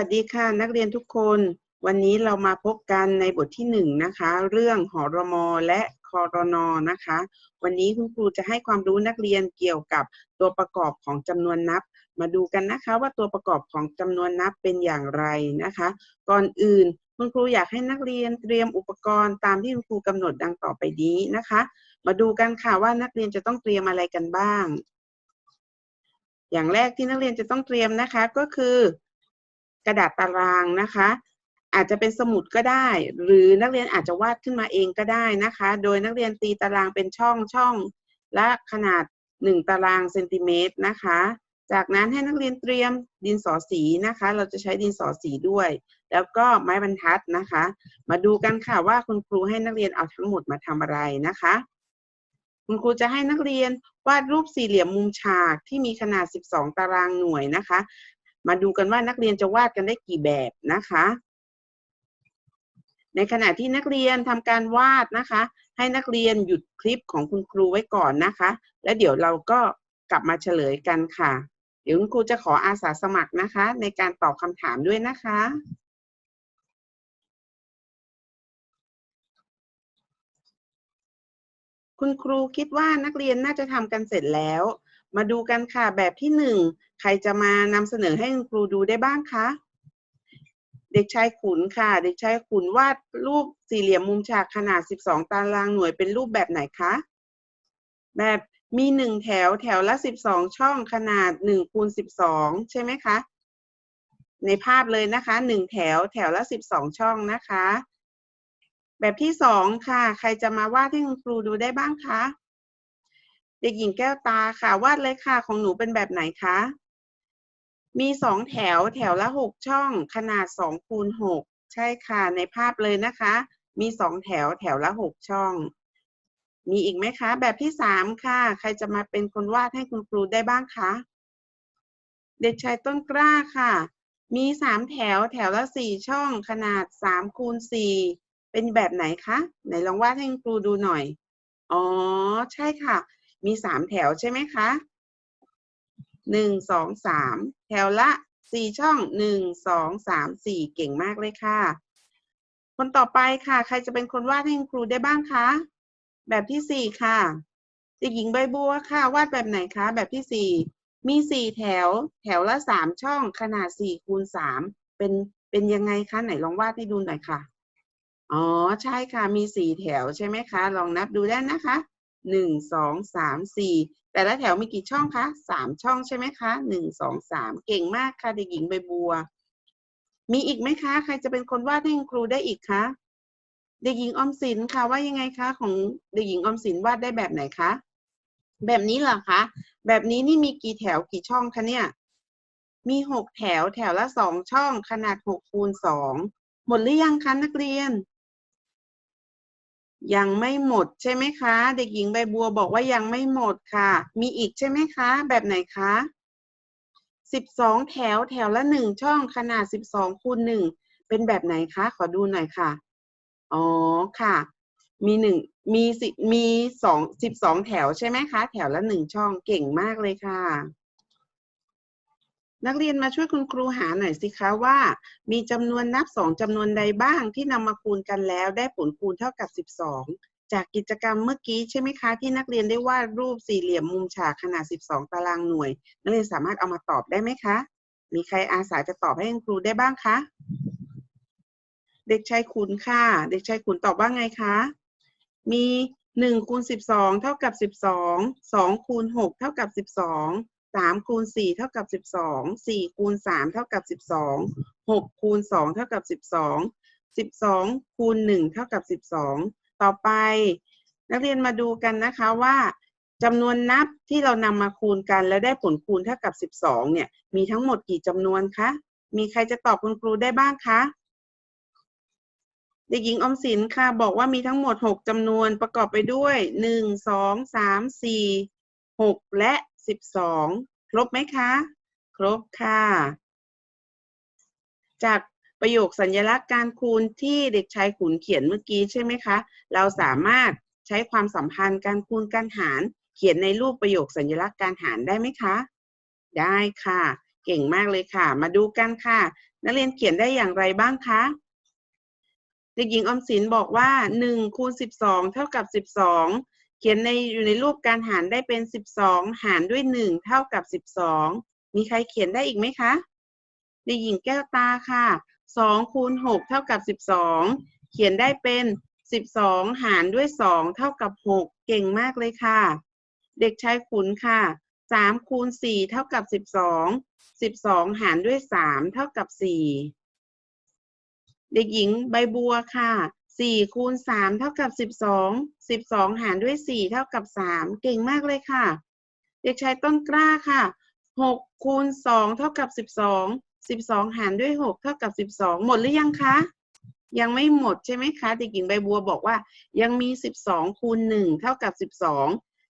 สวัสดีค่ะนักเรียนทุกคน วันนี้เรามาพบกันในบทที่หนึ่งนะคะ เรื่องหอรมอและคอรนอนะคะ วันนี้คุณครูจะให้ความรู้นักเรียนเกี่ยวกับตัวประกอบของจำนวนนับ มาดูกันนะคะว่าตัวประกอบของจำนวนนับเป็นอย่างไรนะคะ ก่อนอื่นคุณครูอยากให้นักเรียนเตรียมอุปกรณ์ตามที่คุณครูกำหนดดังต่อไปนี้นะคะ มาดูกันค่ะว่านักเรียนจะต้องเตรียมอะไรกันบ้าง อย่างแรกที่นักเรียนจะต้องเตรียมนะคะก็คือ กระดาษตารางนะคะ อาจจะเป็นสมุดก็ได้ หรือนักเรียนอาจจะวาดขึ้นมาเองก็ได้นะคะ โดยนักเรียนตีตารางเป็นช่องช่องและขนาด 1 ตารางเซนติเมตรนะคะ จากนั้นให้นักเรียนเตรียมดินสอสีนะคะ เราจะใช้ดินสอสีด้วย แล้วก็ไม้บรรทัดนะคะ มาดูกันค่ะว่าคุณครูให้นักเรียนเอาทั้งหมดมาทำอะไรนะคะคุณครูจะให้นักเรียนวาดรูปสี่เหลี่ยมมุมฉากที่มีขนาด 12 ตารางหน่วยนะคะ มาดูกันว่านักเรียนจะวาดกันได้กี่แบบนะคะ ในขณะที่นักเรียนทำการวาดนะคะ ให้นักเรียนหยุดคลิปของคุณครูไว้ก่อนนะคะ แล้วเดี๋ยวเราก็กลับมาเฉลยกันค่ะ เดี๋ยวคุณครูจะขออาสาสมัครนะคะ ในการตอบคำถามด้วยนะคะคุณครูคิดว่านักเรียนน่าจะทำกันเสร็จแล้ว มาดูกันค่ะ แบบที่หนึ่งใครจะมานำเสนอให้คุณครูดูได้บ้างคะเด็กชายขุนค่ะ เด็กชายขุนวาดรูปสี่เหลี่ยมมุมฉากขนาด 12 ตารางหน่วยเป็นรูปแบบไหนคะ แบบมีหนึ่งแถวแถวละ 12 ช่องขนาด1คูณ12 ใช่ไหมคะ ในภาพเลยนะคะหนึ่งแถวแถวละ 12 ช่องนะคะ แบบที่สองค่ะ ใครจะมาวาดให้คุณครูดูได้บ้างคะ เด็กหญิงแก้วตาค่ะ วาดเลยค่ะ ของหนูเป็นแบบไหนคะ มีสองแถวแถวละหกช่อง ขนาดสองคูณหกใช่ค่ะ ในภาพเลยนะคะ มีสองแถวแถวละหกช่อง มีอีกไหมคะ แบบที่สามค่ะ ใครจะมาเป็นคนวาดให้คุณครูได้บ้างคะ เด็กชายต้นกล้าค่ะ มีสามแถวแถวละสี่ช่อง ขนาดสามคูณสี่เป็นแบบไหนคะ ไหนลองวาดให้คุณครูดูหน่อย อ๋อ ใช่ค่ะ มีสามแถวใช่ไหมคะหนึ่งสองสามแถวละสี่ช่องหนึ่งสองสามสี่เก่งมากเลยค่ะ คนต่อไปค่ะ ใครจะเป็นคนวาดให้คุณครูได้บ้างคะ แบบที่สี่ค่ะเด็กหญิงใบบัวค่ะ วาดแบบไหนคะ แบบที่สี่มีสี่แถว แถวละสามช่อง ขนาดสี่คูณสามเป็นเป็นยังไงคะ ไหนลองวาดให้ดูหน่อยค่ะ อ๋อ ใช่ค่ะ มีสี่แถวใช่ไหมคะ ลองนับดูได้นะคะ หนึ่งสองสามสี่แต่ละแถวมีกี่ช่องคะสามช่องใช่ไหมคะหนึ่งสองสามเก่งมากค่ะเด็กหญิงใบบัว มีอีกไหมคะ ใครจะเป็นคนวาดให้ครูได้อีกคะเด็กหญิงอมสินค่ะว่ายังไงคะของเด็กหญิงอมสินวาดได้แบบไหนคะแบบนี้เหรอคะ แบบนี้นี่มีกี่แถวกี่ช่องคะเนี่ย มีหกแถวแถวละสองช่องขนาดหกคูณสองหมดหรือยังคะนักเรียน ยังไม่หมดใช่ไหมคะ เด็กหญิงใบบัวบอกว่ายังไม่หมดค่ะ มีอีกใช่ไหมคะ แบบไหนคะสิบสองแถวแถวละหนึ่งช่องขนาดสิบสองคูณหนึ่งเป็นแบบไหนคะ ขอดูหน่อยค่ะ อ๋อค่ะ มีหนึ่งมีสิมีสองสิบสองแถวใช่ไหมคะ แถวละหนึ่งช่องเก่งมากเลยค่ะ นักเรียนมาช่วยคุณครูหาหน่อยสิคะว่า มีจำนวนนับสองจำนวนใดบ้างที่นำมาคูณกันแล้วได้ผลคูณเท่ากับ 12 จากกิจกรรมเมื่อกี้ใช่ไหมคะ ที่นักเรียนได้วาดรูปสี่เหลี่ยมมุมฉากขนาด 12 ตารางหน่วย นักเรียนสามารถเอามาตอบได้ไหมคะ มีใครอาสาจะตอบให้คุณครูได้บ้างคะ เด็กชายขุนค่ะ เด็กชายขุนตอบว่าไงคะ มี1คูณ12 เท่ากับ 12 2คูณ6เท่ากับ 12 สามคูณสี่เท่ากับสิบสองสี่คูณสามเท่ากับสิบสองหกคูณสองเท่ากับสิบสองสิบสองคูณหนึ่งเท่ากับสิบสองต่อไป นักเรียนมาดูกันนะคะว่าจำนวนนับที่เรานำมาคูณกัน แล้วได้ผลคูณเท่ากับสิบสองเนี่ยมีทั้งหมดกี่จำนวนคะมีใครจะตอบคุณครูได้บ้างคะเด็กหญิงออมสินค่ะบอกว่ามีทั้งหมดหกจำนวนประกอบไปด้วยหนึ่งสองสามสี่หกและ สิบสองครบไหมคะ ครบค่ะ จากประโยคสัญลักษณ์การคูณที่เด็กชายขุนเขียนเมื่อกี้ใช่ไหมคะ เราสามารถใช้ความสัมพันธ์การคูณการหาร เขียนในรูปประโยคสัญลักษณ์การหารได้ไหมคะ ได้ค่ะ เก่งมากเลยค่ะ มาดูกันค่ะ นักเรียนเขียนได้อย่างไรบ้างคะเด็กหญิงออมสินบอกว่าหนึ่งคูณสิบสองเท่ากับสิบสอง เขียนในอยู่ในรูปการหารได้เป็นสิบสองหารด้วยหนึ่งเท่ากับสิบสองมีใครเขียนได้อีกไหมคะเด็กหญิงแก้วตาค่ะสองคูณหกเท่ากับสิบสองเขียนได้เป็นสิบสองหารด้วยสองเท่ากับหกเก่งมากเลยค่ะ เด็กชายขุนค่ะสามคูณสี่เท่ากับสิบสองสิบสองหารด้วยสามเท่ากับสี่เด็กหญิงใบบัวค่ะ สี่คูณสามเท่ากับสิบสองสิบสองหารด้วยสี่เท่ากับสามเก่งมากเลยค่ะ เด็กชายต้นกล้าค่ะหกคูณสองเท่ากับสิบสองสิบสองหารด้วยหกเท่ากับสิบสองหมดหรือยังคะ ยังไม่หมดใช่ไหมคะเด็กหญิงใบบัวบอกว่า ยังมีสิบสองคูณหนึ่งเท่ากับสิบสอง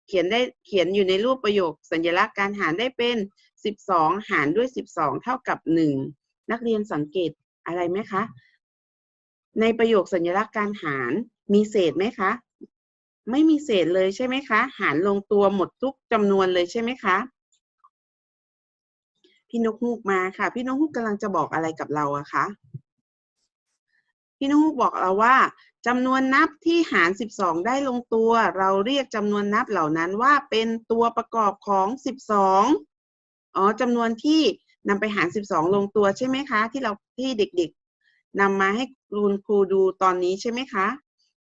เขียนได้เขียนอยู่ในรูปประโยค สัญลักษณ์การหารได้เป็นสิบสองหารด้วยสิบสองเท่ากับหนึ่งนักเรียนสังเกตอะไรไหมคะ ในประโยคสัญลักษณ์การหารมีเศษไหมคะ ไม่มีเศษเลยใช่ไหมคะ หารลงตัวหมดทุกจำนวนเลยใช่ไหมคะพี่นกฮูกมาค่ะ พี่นกฮูกกำลังจะบอกอะไรกับเราอะคะพี่นกฮูกบอกเราว่าจำนวนนับที่หาร 12 ได้ลงตัว เราเรียกจำนวนนับเหล่านั้นว่าเป็นตัวประกอบของ 12อ๋อจำนวนที่นำไปหาร 12 ลงตัวใช่ไหมคะ ที่เราที่เด็กๆ นำมาให้คุณครูดูตอนนี้ใช่ไหมคะ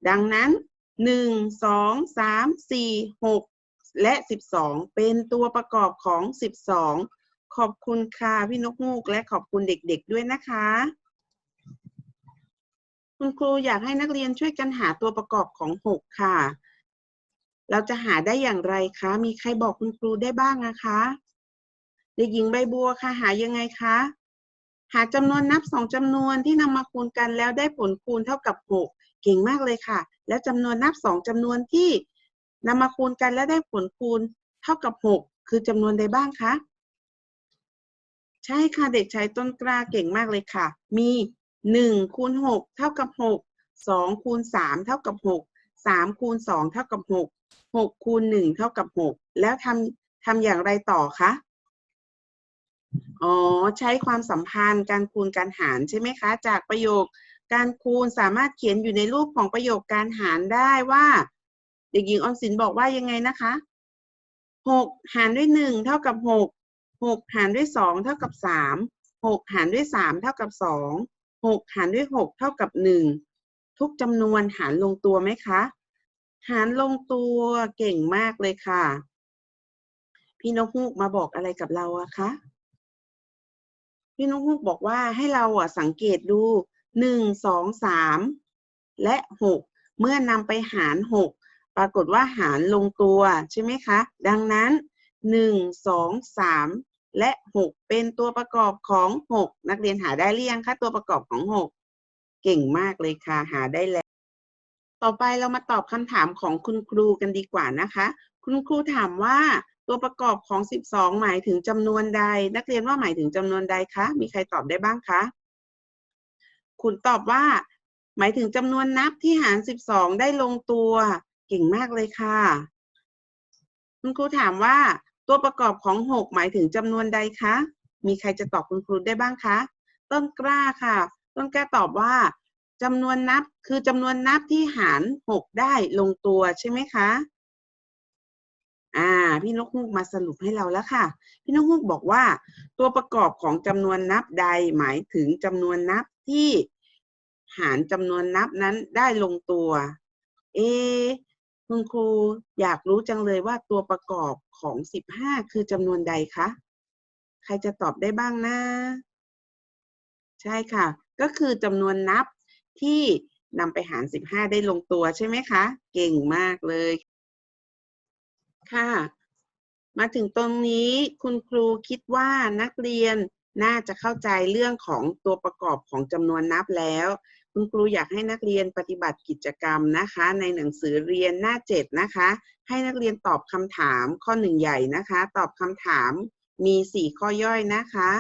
ดังนั้น 1 2 3 4 6 และ 12 เป็นตัวประกอบของ 12 ขอบคุณค่ะพี่นกฮูกและขอบคุณเด็กๆด้วยนะคะ คุณครูอยากให้นักเรียนช่วยกันหาตัวประกอบของ 6 ค่ะ เราจะหาได้อย่างไรคะ มีใครบอกคุณครูได้บ้างนะคะ เด็กหญิงใบบัวค่ะ หายังไงคะ หาจำนวนนับสองจำนวนที่นำมาคูณกันแล้วได้ผลคูณเท่ากับ 6 เก่งมากเลยค่ะ แล้วจำนวนนับสองจำนวนที่นำมาคูณกันแล้วได้ผลคูณเท่ากับ 6 คือจำนวนใดบ้างคะ ใช่ค่ะเด็กชายต้นกล้าเก่งมากเลยค่ะ มีหนึ่งคูณหกเท่ากับหกสองคูณสามเท่ากับหกสามคูณสองเท่ากับหกหกคูณหนึ่งเท่ากับหกแล้วทำทำอย่างไรต่อคะ อ๋อ ใช้ความสัมพันธ์การคูณการหารใช่ไหมคะ จากประโยคการคูณสามารถเขียนอยู่ในรูปของประโยคการหารได้ว่า เด็กหญิงออมสินบอกว่ายังไงนะคะหกหารด้วยหนึ่งเท่ากับหกหกหารด้วยสองเท่ากับสามหกหารด้วยสามเท่ากับสองหกหารด้วยหกเท่ากับหนึ่งทุกจำนวนหารลงตัวไหมคะ หารลงตัวเก่งมากเลยค่ะ พี่นกฮูกมาบอกอะไรกับเราอะคะ พี่นกฮูกบอกว่าให้เราอะสังเกตดูหนึ่งสองสามและหกเมื่อนำไปหารหกปรากฏว่าหารลงตัวใช่ไหมคะ ดังนั้นหนึ่งสองสามและหกเป็นตัวประกอบของหกนักเรียนหาได้หรือยังคะตัวประกอบของหกเก่งมากเลยค่ะหาได้แล้ว ต่อไปเรามาตอบคำถามของคุณครูกันดีกว่านะคะ คุณครูถามว่า ตัวประกอบของ 12 หมายถึงจำนวนใด นักเรียนว่าหมายถึงจำนวนใดคะ มีใครตอบได้บ้างคะ คุณตอบว่า หมายถึงจำนวนนับที่หาร 12 ได้ลงตัว เก่งมากเลยค่ะ คุณครูถามว่า ตัวประกอบของ 6 หมายถึงจำนวนใดคะ มีใครจะตอบคุณครูได้บ้างคะ ต้นกล้าค่ะ ต้นกล้าตอบว่าจำนวนนับคือจำนวนนับที่หาร 6 ได้ลงตัวใช่ไหมคะ อ่า พี่นกฮูกมาสรุปให้เราแล้วค่ะ พี่นกฮูกบอกว่า ตัวประกอบของจำนวนนับใดหมายถึงจำนวนนับที่หารจำนวนนับนั้นได้ลงตัว เอคุณครูอยากรู้จังเลยว่าตัวประกอบของ15คือจำนวนใดคะใครจะตอบได้บ้างนะใช่ค่ะ ก็คือจำนวนนับที่นำไปหาร15ได้ลงตัวใช่ไหมคะ เก่งมากเลย ค่ะ มาถึงตรงนี้คุณครูคิดว่านักเรียนน่าจะเข้าใจเรื่องของตัวประกอบของจำนวนนับแล้ว คุณครูอยากให้นักเรียนปฏิบัติกิจกรรมนะคะ ในหนังสือเรียนหน้าเจ็ดนะคะ ให้นักเรียนตอบคำถามข้อหนึ่งใหญ่นะคะ ตอบคำถามมีสี่ข้อย่อยนะคะ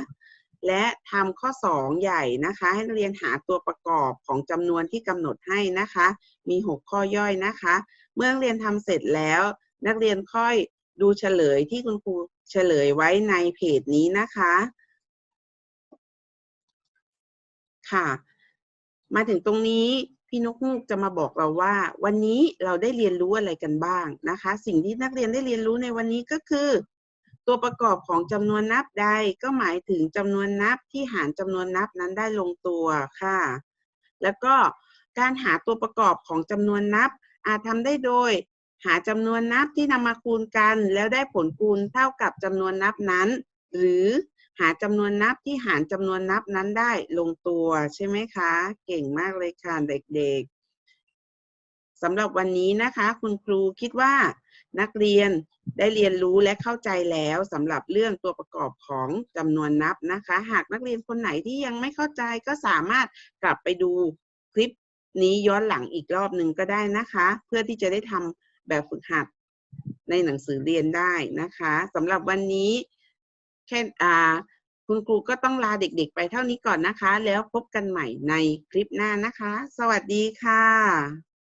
และทำข้อสองใหญ่นะคะ ให้นักเรียนหาตัวประกอบของจำนวนที่กำหนดให้นะคะ มีหกข้อย่อยนะคะ เมื่อเรียนทำเสร็จแล้ว นักเรียนค่อยดูเฉลยที่คุณครูเฉลยไว้ในเพจนี้นะคะ ค่ะ มาถึงตรงนี้พี่นกฮูกจะมาบอกเราว่า วันนี้เราได้เรียนรู้อะไรกันบ้างนะคะ สิ่งที่นักเรียนได้เรียนรู้ในวันนี้ก็คือ ตัวประกอบของจำนวนนับใดก็หมายถึงจำนวนนับที่หารจำนวนนับนั้นได้ลงตัวค่ะ แล้วก็การหาตัวประกอบของจำนวนนับอาจทำได้โดย หาจำนวนนับที่นำมาคูณกัน แล้วได้ผลคูณเท่ากับจำนวนนับนั้น หรือหาจำนวนนับที่หารจำนวนนับนั้นได้ลงตัวใช่ไหมคะ เก่งมากเลยค่ะเด็กๆสำหรับวันนี้นะคะ คุณครูคิดว่านักเรียนได้เรียนรู้และเข้าใจแล้วสำหรับเรื่องตัวประกอบของจำนวนนับนะคะ หากนักเรียนคนไหนที่ยังไม่เข้าใจก็สามารถกลับไปดูคลิปนี้ย้อนหลังอีกรอบหนึ่งก็ได้นะคะ เพื่อที่จะได้ทำ แบบฝึกหัดในหนังสือเรียนได้นะคะสำหรับวันนี้แค่อ่าคุณครูก็ต้องลาเด็กๆไปเท่านี้ก่อนนะคะ แล้วพบกันใหม่ในคลิปหน้านะคะ สวัสดีค่ะ